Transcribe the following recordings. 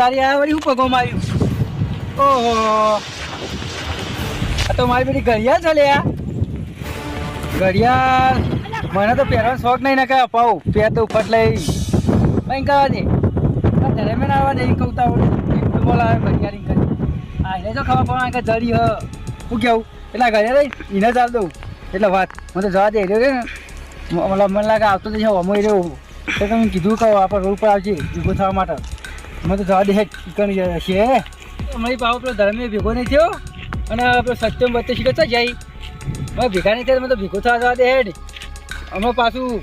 તારી આ વળી હું પગો માર્યું? ઓહો. આ તો મારી પેલી ઘડિયાળ છે લ્યા. ઘડિયાળ. મને તો પહેરવાનો શોખ નહીં નાખે અપાવું. પહેર તો ઉપર લઈ. કઈ કરવા દે? ધરેમેન આવવા દે કહું બોલાવે ઘડિયાળ કરી હા એને જો ખબર પડવા કે જરી હ. હું કેવું? એટલે ઘરે રહી એને ચાલ દઉં. એટલે વાત. મને તો જવા દે રહ્યો કે મતલબ મને લાગે આવતો તો છે અમો રહ્યો. તો તમે કીધું કહો આપણે રોડ પર આવજે, ઊભો થવા માટે. મને તો જવા દે હે ચીકણ છે અમારી પાવો પેલો ધર્મે ભેગો નહીં થયો અને પેલો સત્યમ બત્તે શીખતા જાય. મેં ભેગા નહીં થયા મને તો ભેગો થવા જવા દે હેડ. અમે પાછું,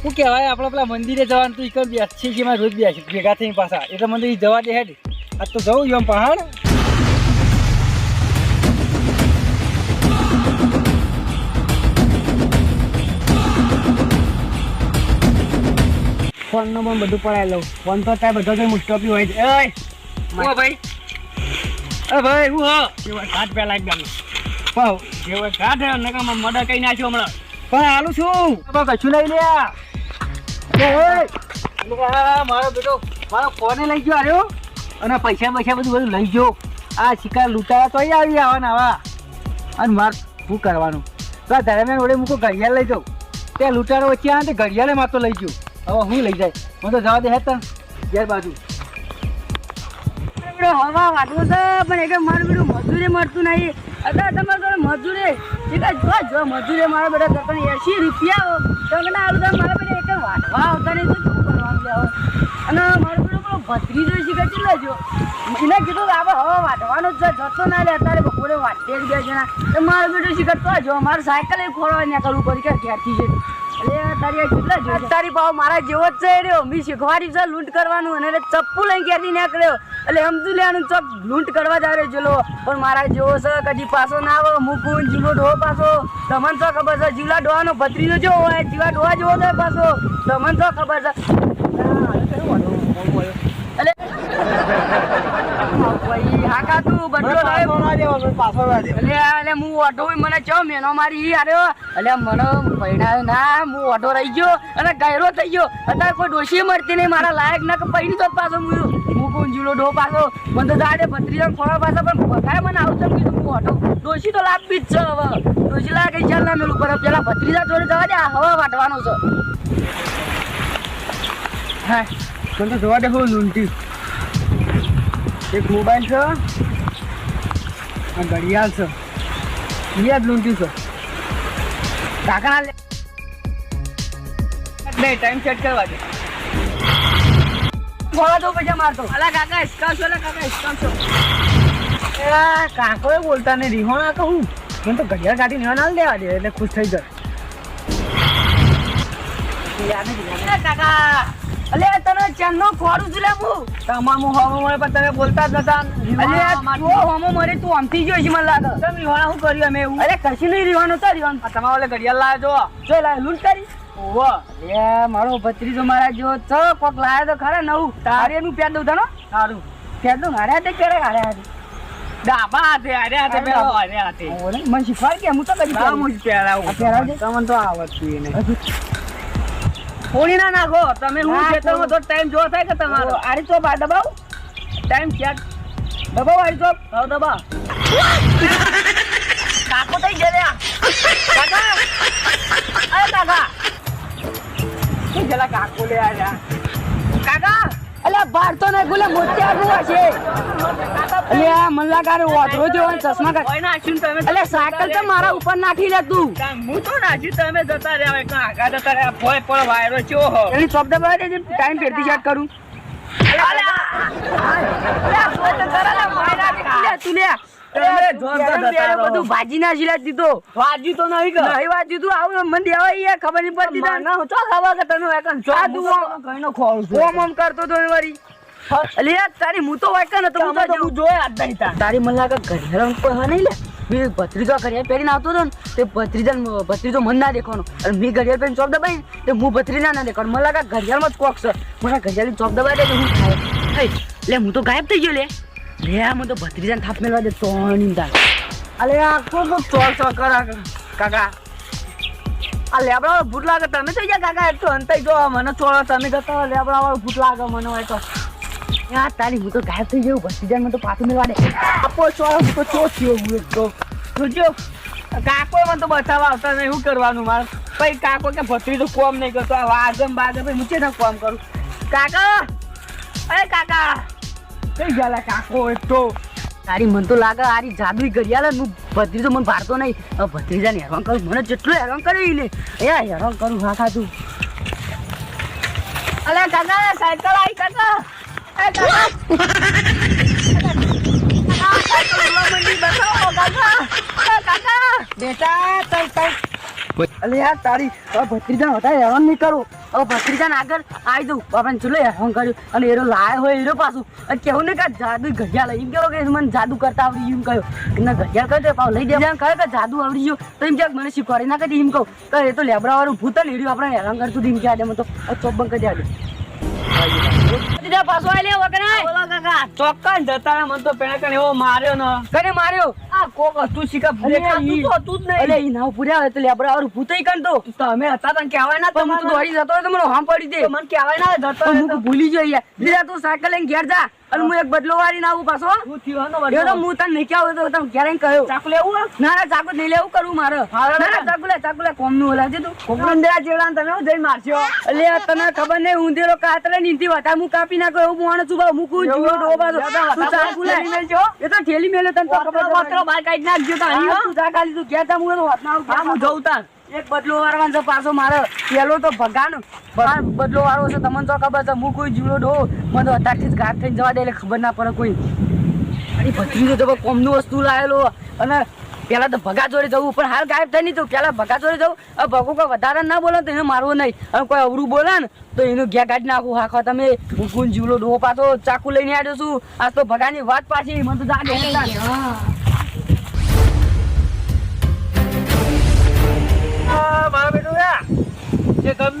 શું કહેવાય, આપણે પેલા મંદિરે જવાનું તો ઈકણ બેસી છે રોજ બેસી, ભેગા થઈને પાછા. એટલે ઈ જવા દે હેડ. આજ તો જવું એમ પહાડ. ફોન નો પણ બધું પડાવી લઉં. ફોન તો તારે બધો કઈ મુસ્ટોપી હોય છે. ઓ ભાઈ. અ ભાઈ હું હા? જેવો કાટ પેલા એકદમ પાવ જેવો હે? નકામાં મર્ડર કઈ નાખ્યો હમણાં. પણ આલું છું. કશું લઈ લ્યા? એ! મારો બેટો મારો ફોને લઈ ગયો આર્યો અને પૈસા પૈસા બધું બધું લઈ ગયો. આ શિકાર લૂંટાયા તોય આવી આવવાના આવા અને માર શું કરવાનું? પેલા ધર્મેન વડે મૂકો ઘડિયાળ લઈ જાઉં. તે લૂંટારો વચ્ચે આવે તે ઘડિયાળે માતો લઈ ગયો. હવે હું લઈ જાય. મને તો જવા દે હે તો ઘેર બાજુ. હવા વાટવું છે, પણ એટલે મારું બીજું મજૂરી મળતું નહીં. અત્યારે તમારે તમે મજૂરી એ કાંઈ જો જો મજૂરી મારા બધા તમને એસી રૂપિયા તમને આવું તમે મારા બધા એક વાટવા આવતા નહીં, તો શું કરવાનું અને મારું બેટો પેલો ભત્રીજો શીખે કેટલો જો? એને કીધું કે આપણે હવા વાટવાનો જ જતો ના લે, અત્યારે બપોરે વાટે જ બે જણા. તો મારો બીજું શીખે તો જો, મારું સાયકલ એ ખોરવા ત્યાં કરવું પડી, કે ઘેરથી છે એટલે તારી પાવ મારા જેવો જ છે રહ્યો મી શીખવાડી છે લૂંટ કરવાનું અને ચપ્પુ લઈને ક્યાંથી નીકળ્યો. એટલે સમજુ લેવાનું ચોક લૂંટ કરવા જ આવ્યો જેલો પણ મારા જેવો છે કદી પાછો ના આવે. મૂકું જીવો ડોહો પાછો. તમને તો ખબર છે જીવલા ડોહાનો ભત્રીજો જો હોય જીવા ડોહા જેવો થાય પાછો. તમને તો ખબર છે. એટલે હાકા તું બદલો લાવ્યો. એટલે એટલે હું ઓટો મને ચો મેનો મારી ઈ આર્યો એટલે મને પૈણા ના હું ઓટો રહી ગયો અને ગાયરો થઈ ગયો. અત્યારે કોઈ ડોશી મળતી નહીં મારા લાયક ના કે પૈણી તો પાછો હું હું કોણ જીવડો ડો પાછો? મને તો દાડે ભત્રીજા ખોળા પાછા પણ બધાય મને આવું તેમ કીધું હું ઓટો ડોશી તો લાભી જ છે હવે. ડોશી લાગે ચાલ ના મેલું પર પેલા ભત્રીજા જોડે જવા દે હવા વાટવાનો છે. હા. મને તો જોવા દે હું લૂંટી એક મોબાઈલ છે. ઘડિયાળ છે. એ જ છે. કાકા બે ટાઈમ સેટ કરવા દે. ગોળા તો પૈસા મારતો. અલા કાકા ઇસ્કાવ છો, અલા કાકા ઇસ્કાવ છો. કાકો બોલતા નહીં. રીહોણા કહું મને તો ઘડિયાળ કાઢી નહીં ના દેવા દે, એટલે ખુશ થઈ જાય કાકા અલે તને ચેનનો ખોડું છું લે હું. તમામ હોમો મળે પણ તમે બોલતા જ નતા. અલે તું હોમો મરે તું આમથી જોઈ છે મને લાગે. તમે રીહોણા શું કર્યું અમે એવું? અરે કશું નહીં રીવાનું તો રીવાનું તમારા ઓલે ઘડિયાળ લાવ્યો જો જો લા લૂંટ કરી. ઓહો. એ મારો ભત્રીજો મારા જો તો કોક લાયો તો ખરા નવું. તારે એનું પેટ દઉં તને સારું. પેટ દઉં હારે તે ક્યારે હારે ડાબા હાથે હાથે પેલો ડાબા. હાથે. મને શીખવાડ કે હું તો કદી હું જ પહેરાવું તમને તો આવડતું એને ફોડી ના નાખો. તમે હું ખેતરમાં તો ટાઈમ જો થાય કે તમારો? આરી ચોપ આ દબાવ. ટાઈમ ચેક દબાવ આરી ચોપ. હવે દબા કાકો થઈ ગયા કાકા. અરે કાકા. કાકો લે આયા કાકા. અલ્યા બાર તો નહીં બોલે મોતિયા રૂવા છે. અલ્યા મલ્લાકાર વાતરો જો ચશ્મા કાઢ કોઈ નાખ્યું તમે અલ્યા સાયકલ તો મારા ઉપર નાખી લે તું. હું તો નાખ્યું તમે જતા રહ્યા હવે કાં આગા જતા રહ્યા ભોય પણ વાયરો છો હો એની શબ્દ દેજે ટાઈમ ફેરતી સ્ટાર્ટ કરું. અલ્યા જોઈ તો ખરા લે, માયરા નીકળી લે તું લે બધું ભાજી ના દીધો. તો નહીં કે. નહીં તું આવું મને દેવા ઈ ખબર નહીં પડતી તને. ના ચો ખબર કે તમે એકન ચો તું તો કઈ નો ખોળું ઓમ ઓમ કરતો તો વળી. અલ્યા તારી હું તો વાંચતો ને તો હું તમે તો તો હું જોયા જ નહીં તા. તારી મને લાગે ઘડિયાળ કોઈ હા નહીં લે. મેં ભત્રીજો ઘડિયાળ પહેરીને આવતો હતો ને તે ભત્રીજા ભત્રીજો મન ના દેખવાનો. અને મેં ઘડિયાળ પહેરીને ચોપ દબાઈ ને તે હું ભત્રીજા ના દેખાવાનું. મને લાગે ઘડિયાળમાં જ કોક છે. મને ઘડિયાળની ચોપ દબાઈ દે હું લે હું તો ગાયબ થઈ ગયો લે. લે આ મને તો ભત્રીજાને થાપ મેળવા દે ત્રણ તાર અલે આ કોક ચોર ચોર કરા કાકા આ લેબડા ભૂત લાગે તમે થઈ ગયા કાકા તો અંતાઈ જો મને ચોળો તમે જતા લેબડા વાળો ભૂત લાગે મને હોય તો યાર તારી હું તો ગાયબ થઈ ગયું ભત્રીજાને મને તો પાછું મેળવા દે આપો હું તો ચો થયો હું તો જોજો કાકો મને તો બતાવવા આવતા નહીં શું કરવાનું મારે પછી કાકો કે ભત્રી તો કોમ નહીં કરતો આ વાગમ બાગમ મૂચે ના કોમ કરું કાકા અરે કાકા કઈ ગયા કાકો તો. તારી મન તો લાગે આરી જાદુ ઘડિયાળ જ હું ભત્રીજો મને ભારતો નહીં. ભત્રીજા ભત્રીજાને હેરાન કરું મને જેટલું હેરાન કરી ને એ હેરાન કરું હા ખાતું અલે કાકા સાયકલ આવી કાકા. કાકા. બેટા તારી હવે હતા વધારે હેરાન નહીં કરું. હવે ભત્રીજાને આગળ આવી દઉં આપણે ચૂલે હું કર્યું. અને એરો લાયો હોય એરો પાછું. અને કેવું ને કે જાદુ ઘડિયાળ એમ કેવો કે મને જાદુ કરતા આવડી એમ કહ્યું. ના, ઘડિયાળ કહે પાવ લઈ દે કહે કે જાદુ આવડી ગયું. તો એમ ક્યાંક મને શીખવાડી ના કરી એમ કહું. તો એ તો લેબડા વાળું ભૂત લેડ્યું આપણે હેરાન કરતું એમ કે દે તો. કરી દે પાછો બોલો કાકા. ચોક્કસ તો કણ એવો માર્યો ને. કને માર્યો? આ કોક હતું શીખા અલે તું ઈ- તો હતું જ અલે નહીં ઈ નાવ પૂર્યા હોય તો તમે હતા તને કહેવાય ના હું તો દોડી જતો હોય તો મને હામ પડી દે મને કહેવાય ના જતો હું ભૂલી જઈએ દીધા તું સાયકલ લઈને ઘેર જા. અને હું એક બદલો વાળી આવું પાછો. એ તો હું તને નહીં કહેવું તો તમે ક્યારે કહ્યું. ચાકુ લેવું ના ના ચાકુ નહીં લેવું કરું મારે. ના ચાકુ લે ચાકુ લે કોમનું ઓલા તું. તું કોકરંદરા જેવડા તમે હું જઈને મારશો. એટલે તને ખબર નહીં ઊંધેરો કાતરે નીંધી વટા હું કાપી નાખો એવું મોણ છું બા મૂકું જીવો ડોબા તો તું ચાકુ લે. એ તો ઠેલી મેલે તને તો ખબર વાતરો બહાર કાઢી નાખજો તો તું ખાલી તું ઘેર હું તો વાત ના આવું હું જઉં તાન. એક બદલો વાળવાનો છે પાછો મારે. પેલો તો ભગાન. બદલો વાળો છે તમને તો ખબર છે હું કોઈ જીવડો ડો મને તો અત્યારથી જ ઘાટ થઈને જવા દે એટલે ખબર ના પડે કોઈ. અને ભત્રીજો તો કોમનું વસ્તુ લાયેલો અને પેલા તો ભગા જોડે જવું પણ હાલ ગાયબ થઈ નહીં તો પેલા ભગા જોડે જવું. હવે ભગો કોઈ વધારે ના બોલે તો એને મારવો નહીં. અને કોઈ અવરું બોલે ને તો એનું ઘેર કાઢી નાખું. હાખો તમે હું કોણ જીવડો ડો પાછો ચાકુ લઈને આવ્યો છું. આજ તો ભગાની વાત પાછી. મને તો જાગે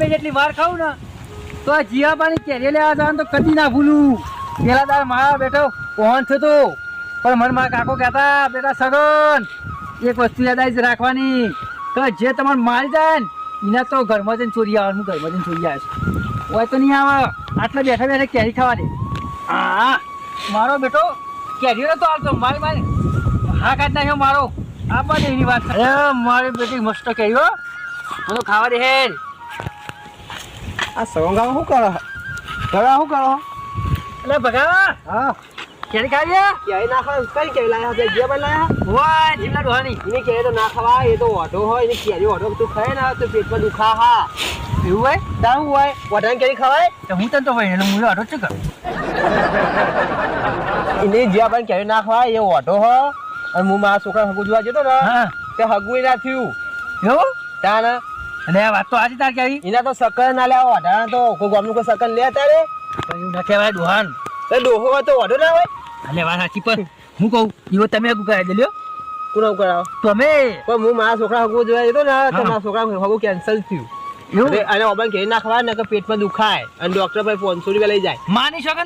ગમે જેટલી વાર ખાઉં ને, તો આ જીવાપાની કેરી લેવા જવાનું તો કદી ના ભૂલું. પેલા તાર મારા બેટો કોણ થતો પણ મને મારા કાકો કહેતા, બેટા સગન, એક વસ્તુ યાદ આવી રાખવાની. તો જે તમારે મારી જાય ને, એના તો ઘરમાં જઈને ચોરી આવે હું ઘરમાં જઈને ચોરી આવે હોય તો નહીં આવે. આટલા બેઠા બેઠા કેરી ખાવાની હા, મારો બેટો કેરી તો આવતો મારી મારી હા કાઢ નાખ્યો મારો. આ પણ એની વાત. અરે, મારી બેટી મસ્ત કેરીઓ હો. તો ખાવા દે હેડ. આ સવંગા શું કરો? ભગા શું કરો? એટલે ભગા! હા. કેરી ખાવી ક્યાંય ના ખાવ કઈ કેવી લાયા છે? જે પણ લાયા? હોય જીવના ડોહાની. એની કેરી તો ના ખવાય એ તો ઓઢો હોય એની કેરી ઓઢો તું ખાય ને તો પેટમાં દુખા હા. એવું હોય? તારું હોય ઓઢાની કેરી ખવાય? તો હું તને તો હોય એટલે હું અઢો છું કર એની જે પણ કેરી ના ખવાય એ ઓઢો હો. અને હું મારા છોકરા હગુ જોવા જતો ને તે હગુ ના થયું. એવું? ત્યાં ને અને આ વાત તો આજે તાર કેવી? એના તો સકર ના લે વધારા તો કોઈ ગામનું કોઈ સકર લે તારે એવું ના કહેવાય ડોહાન એ ડોહો હોય તો ઓઢો ના હોય. અને વાત સાચી પણ હું કહું એવો તમે કરાવી દેલ્યો કુનાવ કરાવો તમે. પણ હું મારા છોકરા હગું જોવા જતો ને તો મારા છોકરા હગું કેન્સલ થયું. અને ઓબન ને પેટમાં દુખાય. અને ડોક્ટર ભાઈ પાંચસો રૂપિયા લઈ જાય. માની ખાય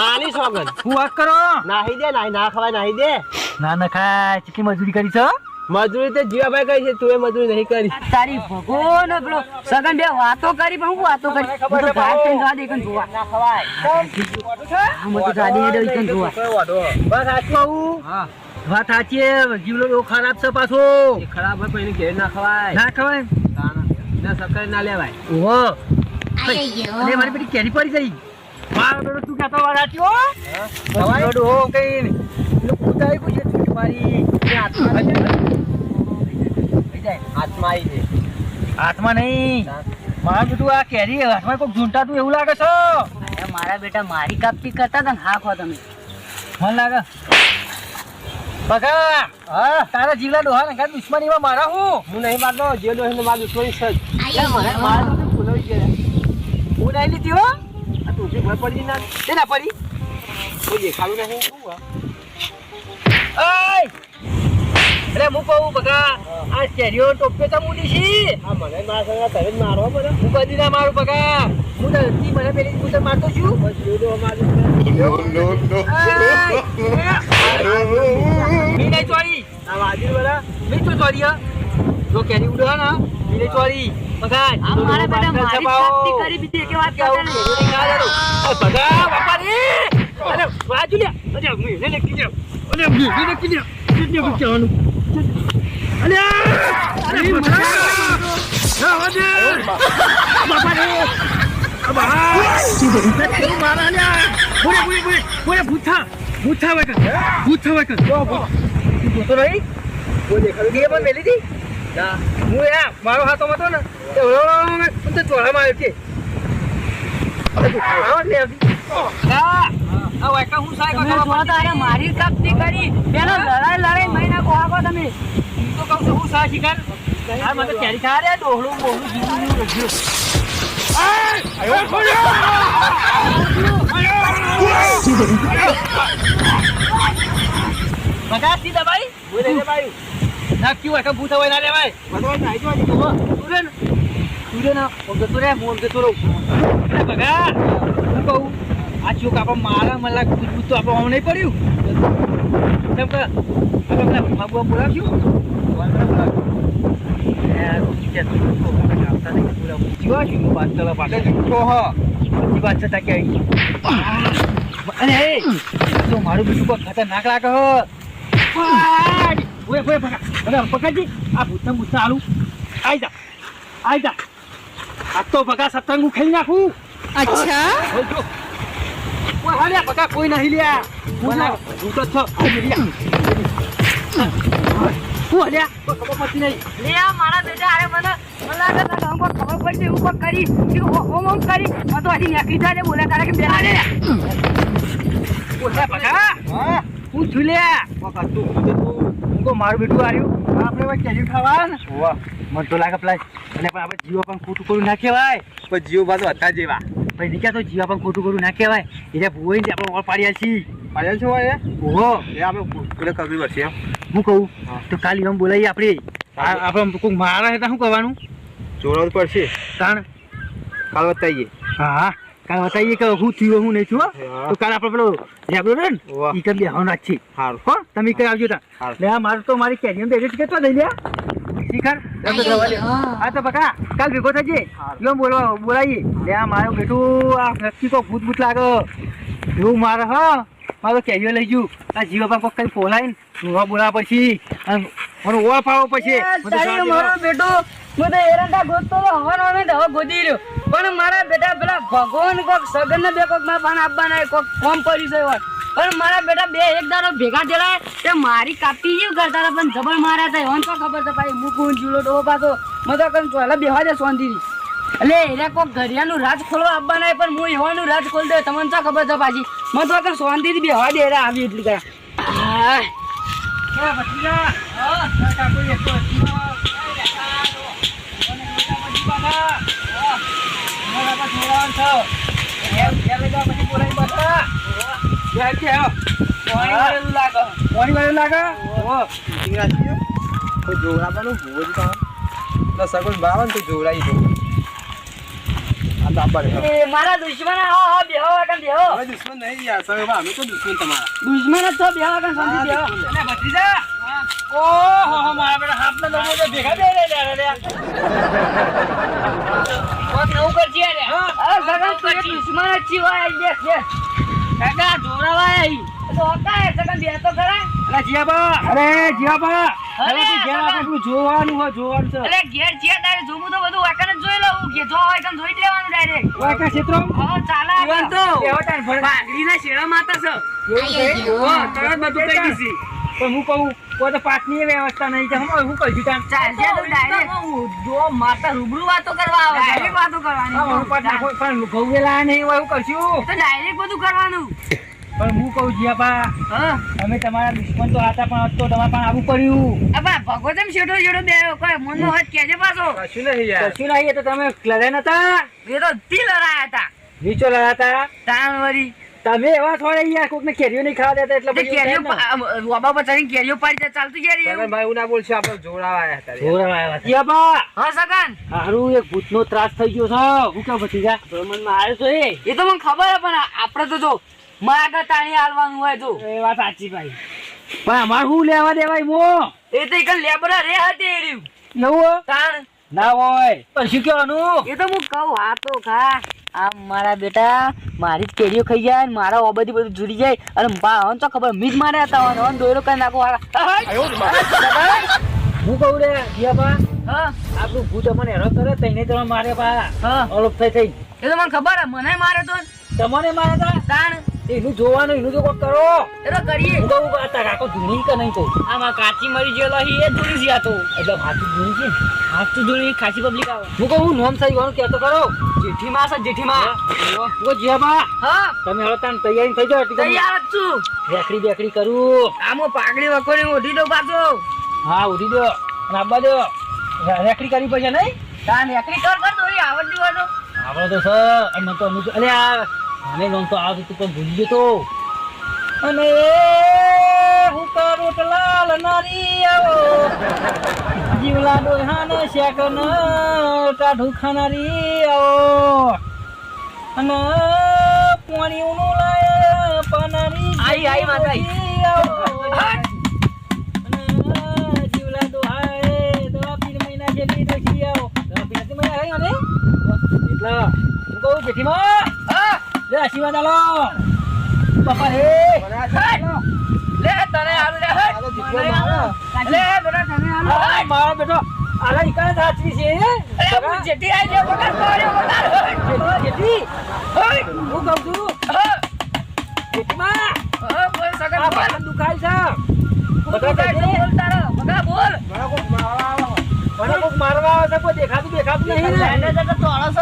માની સોગન હું વાત કરો? નાહી દે નાહી ના ખવાય નાહી દે. ના ના ખાય ચીકી મજૂરી કરી છે મજૂરી તો જીવાભાઈ કહી છે તું એ મજૂરી નહીં કરી. તારી ભગવાન પેલો. સગન બે વાતો કરી પણ હું વાતો કરી? હું તો ભાગ થઈને જવા દે કન જોવા. ના ખવાય. હું તો જવા. દે દે કન જોવા બસ સાચું આવું? હા. વાત સાચી છે. જીવડો બહુ ખરાબ છે પાછો. એ ખરાબ હોય પણ એની ઘેર ના ખવાય. ના ખવાય? ના સકાય ના લેવાય. ઓહો. અરે મારી પેલી કેરી પડી ગઈ. મારો તું કહેતો વાત સાચી હો? ખવાય? હો કઈ લોકો કૂદાય કોઈ એ હાથમાં હાથમાં નહીં. મારું બેટું આ કેરી હાથમાં કોઈ ઝૂંટાતું એવું લાગે છે. મારા બેટા મારી કાપતી કરતા હતા ને હા ખો તમે. મને લાગે. બગા હા. તારા જીવલા ડોહા ને કાંઈ દુશ્મનીમાં મારા હું? હું નહીં મારતો જે ડોહી ને મારું દુશ્મની છે. મને મારે તો ફૂલાઈ ગયા. હું નહીં લીધી હો આ તું ભર પડી ના તે ના પડી. કોઈ દેખાડું નહીં શું અરે હું કહું બગા આ કેરીઓ ટોપ્યો તો મૂડી છી. આ મને મારા સંગા તમે જ મારો બધા હું કદી ના મારું બગા. હું તો તી મને પેલી હું તો. મારતો છું. મી નહીં ચોરી. આ વાજી બધા મી તો ચોરી હા. જો કેરી ઉડે ને મી નહીં ચોરી. બગા આ મારા બેટા મારી કરી બીજી એક વાત કરતા નહીં બગા બાપા રે અરે બાજુ લે અરે મેને લેકી જાઓ અરે મેને લેકી જાઓ કેટલે બચાવવાનું અરે અરે મારા હાથો હતો ને. ચોળામાં આવ્યો કે. હા હું મારી કાપતી કરી. પેલો લડાઈ લડાઈ મહિના કોહાકો તમે. તો કહું છું હું સાહેબ શિકાર. આ મને કેરી ખા રે ડોહલું બોહલું જીવું જીવું રખ્યું બગાસી દબાઈ બોલે દબાઈ ના ક્યું એકા ભૂત હોય ના લેવાય. ભગવાન નાઈ જો તો ને મોન કે અરે બગા હું કહું આ ચોક આપણે મારા મલા ભૂત ભૂત તો આપણે નહીં પડ્યું. કેમ કે આપણે બાબુ બોલાવ્યું મારું બીજું કોઈ ખતરનાક લાગે પકડજી આ ભૂતના ભૂતના આલુ આઈ જા આઈ જા આ તો બગા સત્તંગુ ખેલી નાખું અચ્છા હાલ્યા બગા કોઈ નહીં લ્યા હું તો છો. હું હાલ્યા ખબર પડતી નહીં. લે આ મારા બેટા અરે મને મને લાગે છે કે અમુક ખબર પડશે એવું કોક કરી કે ઓમ ઓમ કરી. તો હજી નેકળી જાય કે બેલા રે ઓય બગા હા. હું છું લ્યા બગા તું તું હું મારું બેટું આર્યું. આપણે હવે કેરી ખાવા ને. મને તો લાગે પેલા અને આપણે જીવો પણ ખોટું કરું ના ભાઈ પણ જીવ બાજુ હતા જેવા. ભાઈ નીકળ્યા તો જીવા પણ ખોટું ખોટું ના કહેવાય. એટલે ભૂવાઈ આપણે ઓળ પાડ્યા છીએ પાડ્યા છો એ? ઓહો. એ આપણે પેલે ખબર પડશે હું. કહું. તો કાલે એમ બોલાવીએ આપણે. આપણે કોઈ મારા હતા શું કરવાનું? જોડવું પડશે. કારણ કાલ બતાવીએ. હા હા. કાલે બતાવીએ કે હું થયું હું નહીં થયું. તો કાલ આપણે પેલો લેબડો ને વાહ. ઈ કઈ બેહવાનું રાખીએ સારું હો તમે કઈ આવજો તા મારું તો મારી કેરીયમ એડિટ કેટલા લઈ લ્યા શિખર? હા. તો બકા કાલ ભેગો થજે. એમ બોલવા લે આ મારું બેઠું આ વ્યક્તિ તો ભૂત ભૂત લાગે. એવું મારે હા. મારો કેરીઓ લઈ ગયું. આ જીવા પર કઈ પોલાય ને બોલાવા પછી અને મને ઓળ પછી. મારો બેટો હું. તો એરંડા ગોતતો હતો હવાનો ને હવે ગોતી રહ્યો. પણ મારા બેટા પેલા ભગવાન કોક સગન ને બે કોકમાં પણ આપવાના કોક કોમ પડી છે પણ મારા બેટા બે એક દારો ભેગા થયેલા તે મારી કાપી જેવું કરતા પણ જબર માર્યા હતા એવન તો ખબર છે ભાઈ? મૂકું જુલો ચૂલો પાતો પાછો. મતો કઈ પહેલા બેહવા દે સોંધી એટલે એને કોઈ ઘરિયાનું રાજ ખોલવા આવવાના પણ હું એવાનું રાજ ખોલ દે તમને તો ખબર છે પાછી? મતો કઈ શાંતિથી બેહવા દે આવી એટલી ભત્રીજા, હા, તારા કાકો એક તો હસીનો. એ બેટા, જો. કોને જોતા પછી બાબા? હા, મારા બાપા જોડાવાનું છે. ઘેર- ઘેર લઈ જાઓ પછી બોલાવીને બાપા. ઘેર કે. પાણી લાગે. પાણી લાગે? ઓહો. તો જોડાવાનું ભૂવો જ કામ. ના સગુન બાવન તો જોડાઈ દો. આ તો આપવા દે. એ મારા દુશ્મન આવો હો બેહો વાકન બેહો. હવે દુશ્મન નહીં યાર સગન અમે તો દુશ્મન તમારા. દુશ્મન જ છો બેહો વાકન શાંતિ બેહો. અને ભત્રીજા, ઓહો, હો, મારા બેટા હાથના દમો તો ભેગા બે રે, લે, લે, લે. કોક નવું કરજે રે અરે સગન દુશ્મન જ છી હોય બેસ બેસ. કાકા જોરાવાય અહીં તો બે તો ખરા અરે જીયાબા, અરે જીયાબા. અરે, ઘેર આપણે જોવાનું હોય, જોવાનું છે. અલે ઘેર છે તારે જોવું તો બધું વાકન જ જોઈ લઉં કે જો હોય જોઈ જ લેવાનું ડાયરેક્ટ ઓય, ક્ષેત્રો? હા ચાલે જીવન તો. એવો તાર ભણ. માતા છે એવું છે? હા, તરત બધું કહી દીધી. પણ હું કહું કોઈ તો પાકની વ્યવસ્થા નહીં છે. હું હું કહી છું ચાલશે તો ડાયરેક્ટ જો માતા રૂબરૂ વાતો કરવા આવે. ડાયરેક્ટ વાતો કરવાની હું પણ નાખો પણ ઘઉં વેલા નહીં હોય એવું કરશું તો ડાયરેક્ટ બધું કરવાનું. પણ હું કહું જીયાબા હા. અમે તમારા દુશ્મન તો હતા પણ તો તમારે પણ આવું પડ્યું. અબા ભગવતમ શેઠો શેઠો બે કોઈ મનનો હાથ કેજે પાછો? કશું નહીં યાર. કશું નહીં તો તમે લડ્યા નતા? એ તો તી લડાયા હતા. નીચો લડાતા? તાણ વળી. તમે એવા થોડા યાર કોકને કેરીઓ નહીં ખાવા દેતા એટલે તે કેરીઓ પર ચડીને કેરીઓ પાડી દે ચાલતું જાય રે એવું. ભાઈ ઉના ના બોલશે આપણે જોડાવા આવ્યા હતા યાર. જોરાવા આવ્યા છે. જીયાબા હા સગન? હારું એક ભૂતનો ત્રાસ થઈ ગયો છે. હું કેવું ભતીજા માં આવ્યો છો એ? એ તો મને ખબર હે પણ આપણે તો જો માગા તાણી હાલવાનું હોય તો. એ વાત સાચી ભાઈ. પણ અમારે શું લેવા દેવાય મો? એ તો એક લેબરા રે હતી એર્યું. નવો તાણ. ના હોય. પણ શું કહેવાનું? એ તો હું કહું હા તો ખા. આ મારા બેટા મારી જ કેરીઓ ખાઈ જાય ને મારા ઓબધી બધું જુડી જાય. અને બા હોન તો ખબર મીજ મારે હતા હન હન દોયરો કરી નાખો હું કહું રે જીયાબા હા. આપણું ભૂત અમને હેરો કરે તઈને તમે મારે બા. હા. અલોપ થઈ થઈ. એ તો મને ખબર હે મને મારે તો. તમને મારે તો? તાણ. એનું જોવાનું એનું જો કોક કરો. એટલે તો કરીએ. હું કહું તારા ધૂણી કે નહીં કહું? આમાં કાચી મરી ગયેલો એ ધૂણી છે તો. એટલે હાથું ધૂણી છે. હાથ ધૂળી ખાસી પબ્લિક આવે. હું કહું નોમ સાહેબ વાનું કહેતો કરો જેઠીમાં છે જેઠીમાં. હું કહું જીયાબા હા. તમે હવે તાન તૈયારી થઈ જાવ તૈયાર જ છું. રેકડી બેકડી કરું. આમાં પાઘડી વખોડી ઉઠી દો પાછો. હા ઉઠી દો. અને આબા દો રેકડી કરી પડશે નહીં? તાન રેકડી કર કર તો આવડતી હોય તો. તો સર અને તો અરે આ મને લોન તો આવતું તું પણ ભૂલી ગયો તો. અને હું કરું લાલ નારી આવો. જીવલા ડોહાને શેકન ટાઢું ખાનારી આવો. અને પાણી ઊનું લાય પાનારી આઈ, આઈ, માતાઈ. આવો. અને જીવલા ડોહાએ દવા પીર મહિના જેટલી ડોશી આવો. દવા પીર મહિના થઈ અને? એટલે. હું કહું જેઠીમાં આશીર્વાદ આલો. બાપા રે લે તને હાલ લે. લે બેટા તને હાલ આ મારો બેટો આલા ઈકાને સાચવી છે અરે હું જેટી આઈ લે કોરે પાડ્યો જેટી જેઠી હું કહું છું હા હા બોલ સગન બોલ. દુખાય છે. તું બધા કાંઈ કહેજે. બોલ તારો. વગર બોલ. મને કોક મારવા આવો. મને કોક મારવા આવે છે કોઈ દેખાતું દેખાતું નહીં ને. એને જતો તો આળસ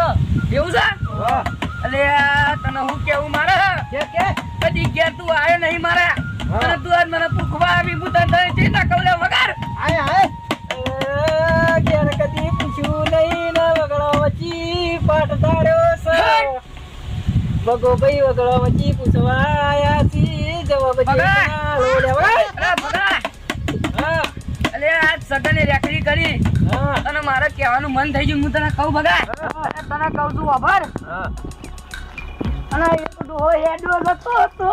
એવું છે? હા. અલે તને હું કેવું મારે? કે કે? કદી ઘેર તું આવ્યો નહીં મારે. અને તું આજ મને પૂછવા આવી હું તને તને જે ના કહું વગર આય, આય. ઘેર કદી પૂછ્યું નહીં ને વચી પાટ બગો ભાઈ વગડો વચ્ચી પૂછવા આયા છી જવાબ. હા. અલે આજ સગને રેકડી કરી. હા. અને મારે કહેવાનું મન થઈ ગયું હું તને કહું બગા તને કહું છું આભાર હા. અને હતો.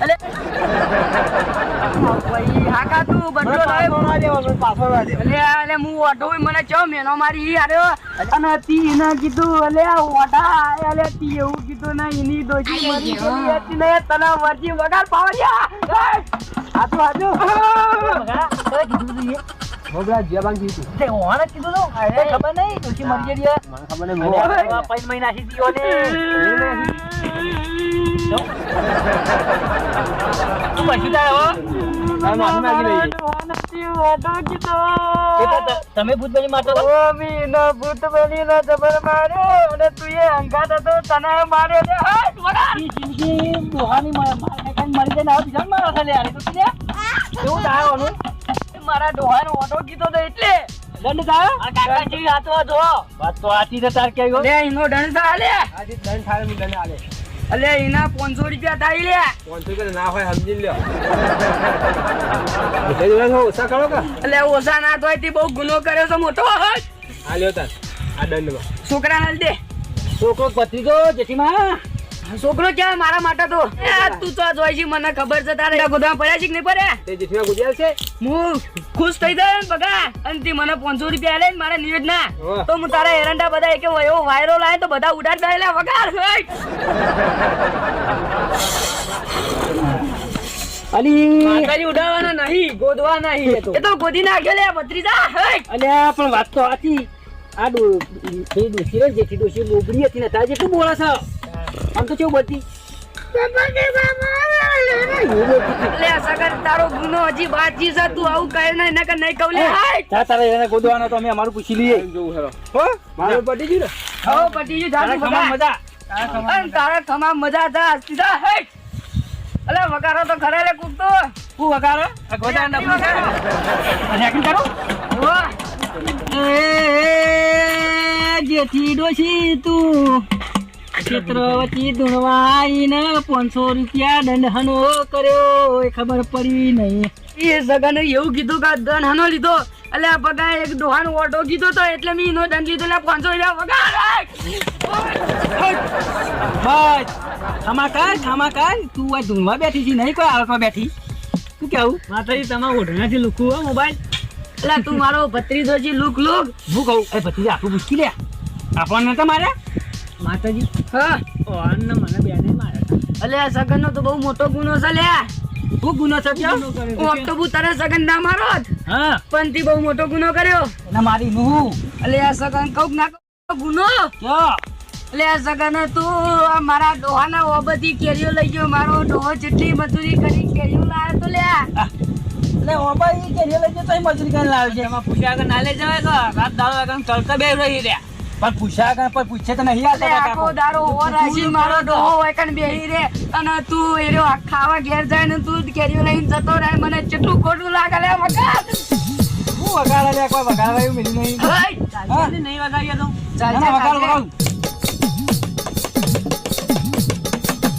અલે હાકા તું મને પાછો મને. અલે અલે હું ઓઢો મને ચો મેનો મારી આર્યો અને તી કીધું અલે ઓઢા અલે તી એવું કીધું ના એની દોજી હતી ને તને મરજી વગાડ પાવડિયા. આજો બગા, તે કીધું તું એ? મોગરા જીયાબાન કીધું. તે ઓણે કીધું તો અરે ખબર નહીં, તુસી મરી ગયેલી હે. મને ખબર નહીં, અને મોં. આ આ પાંચ મહિના થી દીવો ને. તું પછી જાય હો. તારે માફી બની લઈએ. એ તો ત- તમે ભૂત બની મારતો હતો? ઈ જિંદગી ડોહાની માર- માર ખાઈ મરી જાય ને હવે મારો મારે છે લે, તો તું એવું કેવું થાય આનું? મારા ડોહાનો ઓટો કીધો તો એટલે. દંડ થા આ કાકા જેવી હાથો હતો. વાત તો આથી તો તાર કે. લે એનો દંડ થા લે આજી દંડ થાય એમ દંડ આલે. અલે એના 500 રૂપિયા થાય લે. પાંચસો રૂપિયા ના હોય સમજી લ્યો. એટલે જો ઓછા કરો કા? અલે ઓસા ના થાય તે બહુ ગુનો કર્યો છે મોટો આ લ્યો તાર આ દંડમાં છોકરાને દે. છોકરો ભત્રીજો જેઠીમાં. છોકરો ક્યાં? મારા માટે તો. આ તું તો જોઈ છે મને ખબર છે તારે. ગોદામ પડ્યા છે કે નહીં પડ્યા? તે જેઠીમાં ગુજ્યા છે. હું ખુશ થઈ ગયો ને બગા. અને તે મને 500 રૂપિયા આલે ને મારા નિવેદના. તો હું તારા એરંડા બધા એક એવો વાયરો લાવે તો બધા ઉડાડ દેલા અલી. માતાજી ઉડાડવાના નહીં ગોદવા નહીં એ તો. એ તો ગોદી નાખ્યો લે ભત્રીજા. અલ્યા પણ વાત તો હતી આ ડો એ ડોશી રે જેઠી ડોશી બોબડી હતી ને તાર જેટલું બોલા છે. આમ તો કેવું બધી લે તારો ગુનો હજી બાકી છે તું આવું કહે નહીં નકર નહીં કહું લે તા તારે એને ગોદવાનો તો અમે અમારું પૂછી લઈએ. જોવું હેરો હો? મારું પટી ગયું ને? હો પટી ગયું તારે ખમા મજા. અને તારા ખમા મજા હતા સીધા હઈ અલે વગારો તો ખરા લે કૂક તો હું વગાડો આ ગોદા ના કરો. ડોશી તું. ક્ષેત્ર વચ્ચે પાંચસો રૂપિયા દંડહનો કર્યો એ ખબર પડી નહીં. એ સગાને એવું કીધું કે આ દંડ હાનો લીધો. એટલે આ બગા એક ડોહાનો ઓટો કીધો તો એટલે મેં એનો દંડ લીધો એટલે પાંચસો રૂપિયા બસ. ખમાકાર ખમાકાર તું આ ધૂણવા બેઠી છે નહીં કોઈ આવકમાં બેઠી? તું કેવું માતાજી તમારા ઓઢણાથી લુખું હો મોબાઈલ. એટલે તું મારો ભત્રીજો છે લુક લુક. હું કહું એ ભત્રીજા આખું પૂછી લે આપણને તો માર્યા માતાજી. હા. ઓન મને બેને માર્યા અલે આ સગન નો તો બહુ મોટો ગુનો છે લે. હું ગુનો છે કયો? હું તો હું તારે સગન ના મારો જ. હા. પણ તે બહુ મોટો ગુનો કર્યો. ના મારી નું અલે આ સગન કઉક ના ગુનો. કયો? એટલે આ સગન તું આ મારા ડોહાના ઓ બધી કેરીઓ લઈ ગયો. મારો ડોહો જેટલી મજૂરી કરી કેરીઓ લાવ્યો તો લે. એટલે ઓબા ઈ કેરીઓ લઈ ગયો તો મજૂરી કરીને લાવ્યો છે. એમાં પૂછ્યા કે ના લઈ જવાય તો રાત દાડો ચડતા બે રહી રહ્યા. પણ પૂછ્યા કે પણ પૂછે તો નહીં આલે આખો દાડો ઓર આજી મારો ડોહો હોય કણ બેહી રે. અને તું એરો ખાવા ઘેર જાય ને તું જ કેરીઓ લઈને જતો રહે. મને કેટલું ખોટું લાગે લે મગા હું વગાડે લે કોઈ વગાડવા એવું મિલી નહીં. હઈ, નહીં વગાડ્યા તો. ચાલ, વગાડ ના, ચાલ, ચાલ.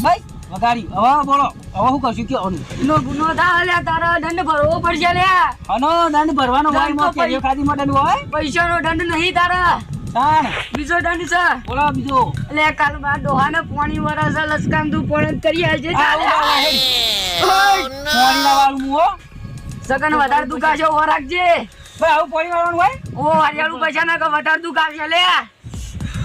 ભાઈ, વગાડી. હવે બોલો. હવે શું કરશું કે અનુ એનો ગુનો થાય લે તારા દંડ ભરવો પડશે લે. અનો દંડ ભરવાનો હોય દંડ કેરીઓ ખાધી માટે દંડ હોય? પૈસાનો દંડ નહીં તારા. તાણ. બીજો દંડ છે. બોલો બીજો. એટલે કાલ બા ડોહાને પાણી વરસ લસકામ તું પણ કરી આવજે આવું ના હોય. પોણીના વાળું હું. સગન વધારે કાશો ઓ રાખજે. ભાઈ, આવું પાણી વાળવાનું હોય? ઓ હરિયાળું પૈસા ના કે વધારે કાશે લે.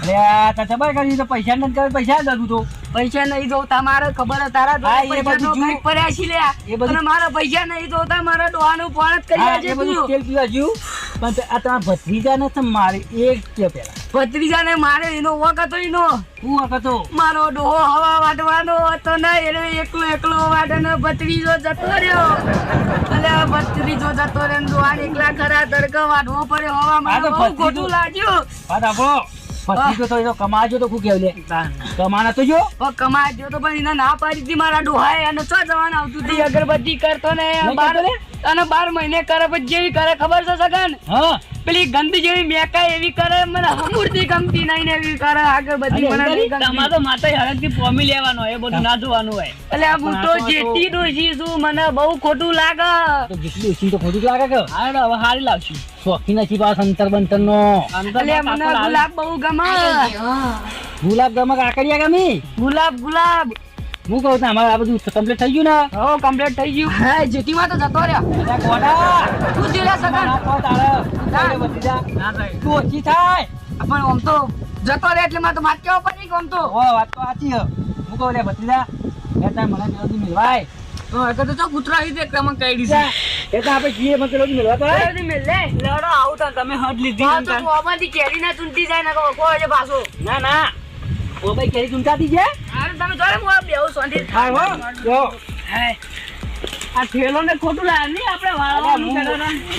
અરે તો જબર કરી તો પૈસા નથી કરે પૈસા દઉં તો. પૈસા નહીં જોતા મારે ખબર છે તારા હા, એ બધું કંઈક પડ્યા છે લે. એ બધું- અને મારા પૈસા નહીં જોતા મારા ડોહાનું પણ કરી આવજે તું. તેલ પીવા જ્યું. પણ આ તમારા ભત્રીજાને તો મારે એક કે પેલા. ભત્રીજાને મારે એનો વક હતો એનો. હું હતો? મારો ડોહો હવા વાટવાનો હતો ને એનો એકલો એકલો વાટે ને ભત્રીજો જતો રહ્યો. અને ભત્રીજો જતો રહ્યો ને ડોહાને એકલા ખરા તડકો વાટવો પડ્યો. હવા આ તો મને બહુ ખોટું લાગ્યું. વાત ભત્રીજો તો એનો કમાજો તો શું લે? કમાના તો જો. કમાજો તો પણ એને ના પાડી મારા ડોહાએ. અને ચો જવાનું આવતું હતી અગરબત્તી કરતો ને નહીં બાર અને બાર મહિને કરે પછી જેવી કરે ખબર છે સગન? હા. પેલી ગંદી જેવી મેકાય એવી કરે મને હમૂર્તિ ગમતી નહીં ને એવી કરે. અગરબત્તી મને તમારે તો માતા હરકથી પોમી લેવાનો એ બધું ના જોવાનું હોય. એટલે આ હું તો જેટી ડોશી છું મને બહુ ખોટું લાગે. તો જેટલી ઓછી તો ખોટું લાગે કે? હા હવે હારી લાગશે. શોખી નથી પાસ અંતર બંતર નો એટલે મને ગુલાબ બહુ ગમે. ગુલાબ ગમે કાકડિયા ગમી? ગુલાબ ગુલાબ. હું કહું છું અમારે આ બધું કમ્પ્લીટ થઈ ગયું ને? હો કમ્પ્લીટ થઈ ગયું. હે જીતીમાં તો જતો રહ્યો. ગોડા. તું જેલા સગા ના કહો તારે. તું કહી દે ના થાય તું ઓછી થાય. પણ આમ તો જતો રહે એટલે મારે તો માર કેવો પડી આમ તો? ઓ વાત તો સાચી હે હું કહું લે ભત્રીજા એ તારે મને પેલો દી મિલવાય. તો એક તો કૂતરા આવી દે તમે કઈ ભત્રીજા, એ તો આપણે જીએ પણ પેલો મિલવા તો. મિલ લે. લડો આવું તમે હદ લીધી હા તો તું આમાંથી કેરી ના ચૂંટી જાય ને કહો પાછો. ના ના. ઓ ભાઈ કેરી ચૂંટાતી છે? અરે તમે જોડે હું આ બેહું શાંતિ હા હો જો. આ થેલો ને ખોટું લાગે નહીં આપણે વાળવાનું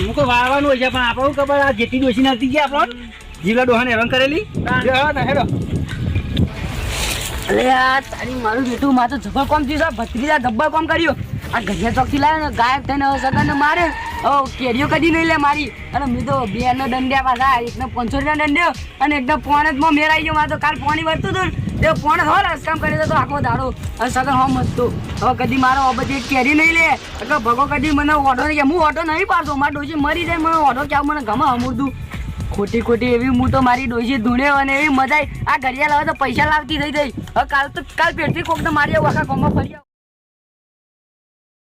હું તો વાળવાનું હોય છે પણ આપણું ખબર આ જેટલી ડોસી નથી ગયા આપણો? જીવલા ડોહાને હેરાન કરેલી? હેડો. અરે આ તારી મારું બેટું માં તો જબર કોમ થયું ભત્રીજા ગબ્બર કોમ કર્યો. આ ગઢિયા ચોકથી લાવ્યો ને ગાયબ થઈને સગન મારે. હવે કેરીઓ કદી નહીં લે મારી. અને મેં તો બે નો દંડ્યા પાછા, એકને પાંચસો રૂપિયા દંડ્યો અને એકને પોણે જ માં મેરાઈ ગયો. મારે તો કાલ પોણી વળતું હતું તે પોણે હો રસકામ કરી તો આખો દાડો. અને સગન હો મસ્તો હવે કદી મારો બધી કેરી નહીં લે. એટલે ભગો કદી મને ઓઢો નહીં, હું ઓઢો નહીં પાડતો. મારી ડોજી મરી જાય, મને ઓઢો ક્યાં, મને ગમે અમૂર્દું ખોટી ખોટી એવી હું તો મારી ડોશી ધૂણે અને એવી મજા આ ઘડિયા લાવે તો પૈસા લાવતી થઈ ગઈ. હવે કાલ તો, કાલ પેટથી કોક તો મારી આવું, આખા ગામમાં ફરી